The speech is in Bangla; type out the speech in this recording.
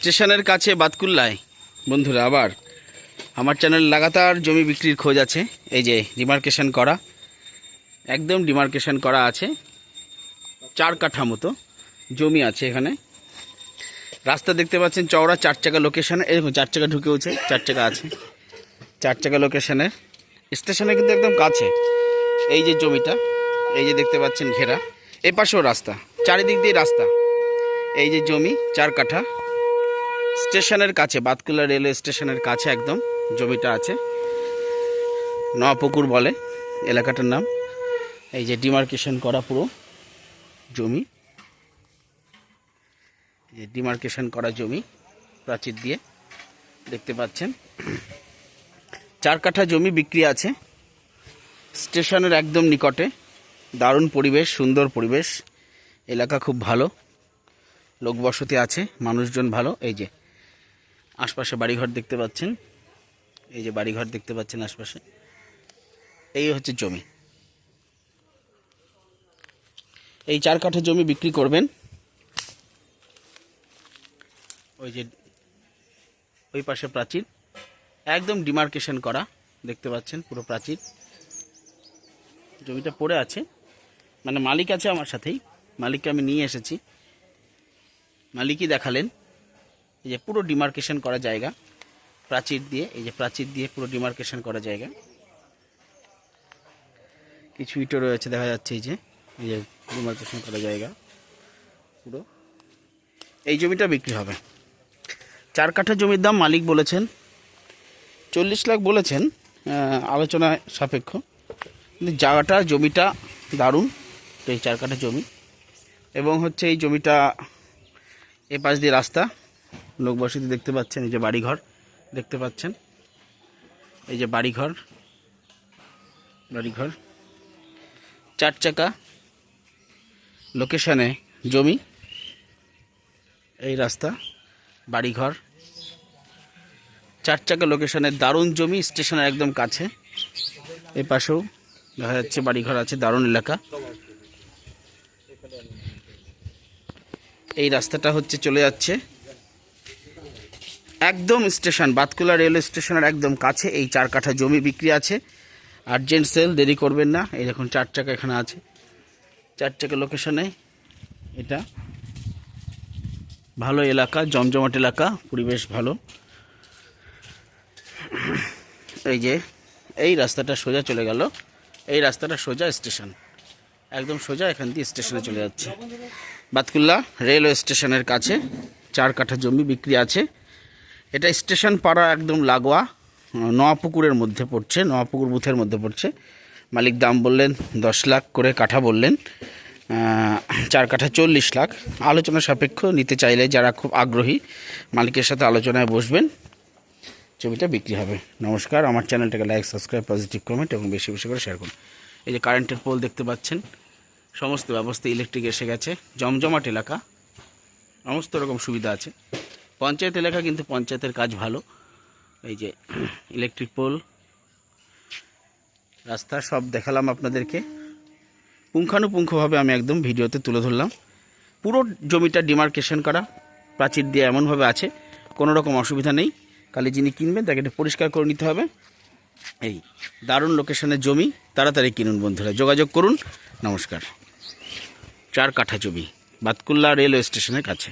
স্টেশনের কাছে বাতকুল্লায়। বন্ধুরা, আবার আমার চ্যানেল লাগাতার জমি বিক্রির খোঁজ আছে। এই যে ডিমার্কেশন করা, একদম ডিমার্কেশন করা আছে। চার কাঠা মতো জমি আছে এখানে। রাস্তা দেখতে পাচ্ছেন চওড়া, চার চাকা লোকেশনে এরকম চার চাকা ঢুকেওছে, চার চাকা আছে। চার চাকা লোকেশনে স্টেশনে কিন্তু একদম কাছে। এই যে জমিটা, এই যে দেখতে পাচ্ছেন ঘেরা। এ পাশেও রাস্তা, চারিদিক দিয়ে রাস্তা। এই যে জমি, চার কাঠা। স্টেশনের কাছে, বাতকুলা রেলওয়ে স্টেশনের কাছে একদম, জমিটা আছে। নয়াপুকুর বলে, এলাকাটার নাম। এই যে ডিমার্কেশন করা পুরো জমি। যে ডিমার্কেশন করা জমি, প্রাচীর দিয়ে দেখতে পাচ্ছেন। চার কাঠা জমি বিক্রি আছে। স্টেশনের একদম নিকটে। দারুণ পরিবেশ, সুন্দর পরিবেশ। এলাকা খুব ভালো। লোকবসতি আছে, মানুষজন ভালো। এই যে আশপাশে বাড়িঘর দেখতে পাচ্ছেন। এই যে বাড়িঘর দেখতে পাচ্ছেন আশপাশে। এই হচ্ছে জমি। এই চার কাঠা জমি বিক্রি করবেন। ওই যে ওই পাশে প্রাচীর। একদম ডিমার্কেশন করা দেখতে পাচ্ছেন, পুরো প্রাচীর। জমিটা পড়ে আছে। মানে মালিক আছে আমার সাথেই। মালিককে আমি নিয়ে এসেছি। মালিকই দেখালেন। এই যে পুরো ডিমার্কেশন করা জায়গা প্রাচীর দিয়ে এই যে প্রাচীর দিয়ে পুরো ডিমার্কেশন করা জায়গা। কিছু ইটও রয়েছে দেখা যাচ্ছে এই যে এই যে ডিমার্কেশন করা জায়গা পুরো। এই জমিটা বিক্রি হবে। চার কাঠা জমির দাম মালিক বলেছেন। চল্লিশ লাখ বলেছেন আহ, আলোচনা সাপেক্ষ। কিন্তু জায়গাটা জমিটা দারুণ এই চার কাঠা জমি। এবং হচ্ছে এই জমিটা এ পাশ দিয়ে রাস্তা। লোকবসতি দেখতে পাচ্ছেন, এই যে বাড়িঘর দেখতে পাচ্ছেন। এই যে বাড়িঘর বাড়িঘর। চার চাকা লোকেশনে জমি। এই রাস্তা, বাড়িঘর। চার চাকা লোকেশনের দারুণ জমি, স্টেশনের একদম কাছে। এ পাশেও দেখা যাচ্ছে বাড়িঘর আছে, দারুণ এলাকা। এই রাস্তাটা হচ্ছে চলে যাচ্ছে একদম স্টেশন, বাতকুলা রেলওয়ে স্টেশনের একদম কাছে এই চার কাঠা জমি বিক্রি আছে। আর্জেন্ট সেল দেরি করবেন না। এই দেখুন, চার চাকা এখানে আছে। চার চাকা লোকেশনে এটা। ভালো এলাকা, জমজমাট এলাকা, পরিবেশ ভালো। এই যে, এই রাস্তাটা সোজা চলে গেল। এই রাস্তাটা সোজা স্টেশন। একদম সোজা এখান দিয়ে স্টেশনে চলে যাচ্ছে। বাতকুল্লা রেলওয়ে স্টেশনের কাছে চার কাঠা জমি বিক্রি আছে। এটা স্টেশন পাড়া একদম লাগোয়া, নোয়াপুকুরের মধ্যে পড়ছে, নোয়াপুকুর বুথের মধ্যে পড়ছে। মালিক দাম বললেন দশ লাখ করে কাঠা বললেন চার কাঠা চল্লিশ লাখ। আলোচনা সাপেক্ষ, নিতে চাইলে যারা খুব আগ্রহী, মালিকের সাথে আলোচনায় বসবেন, ছবিটা বিক্রি হবে। নমস্কার, আমার চ্যানেলটাকে লাইক, সাবস্ক্রাইব পজিটিভ কমেন্ট এবং বেশি বেশি করে শেয়ার করুন। এই যে কারেন্টের পোল দেখতে পাচ্ছেন, সমস্ত ব্যবস্থা ইলেকট্রিক এসে গেছে। জমজমাট এলাকা, সমস্ত রকম সুবিধা আছে। পঞ্চায়েত এলাকা কিন্তু পঞ্চায়েতের কাজ ভালো। এই যে ইলেকট্রিক পোল রাস্তা সব দেখালাম আপনাদেরকে। পুঙ্খানুপুঙ্খভাবে আমি একদম ভিডিওতে তুলে ধরলাম। পুরো জমিটা ডিমার্কেশন করা, প্রাচীর দিয়ে এমনভাবে আছে কোনো রকম অসুবিধা নেই। খালি যিনি কিনবেন তাকে একটু পরিষ্কার করে নিতে হবে। এই দারুণ লোকেশনের জমি, তাড়াতাড়ি কিনুন বন্ধুরা। যোগাযোগ করুন। নমস্কার। চার কাঠা জমি, বাতকুল্লা রেলওয়ে স্টেশনের কাছে।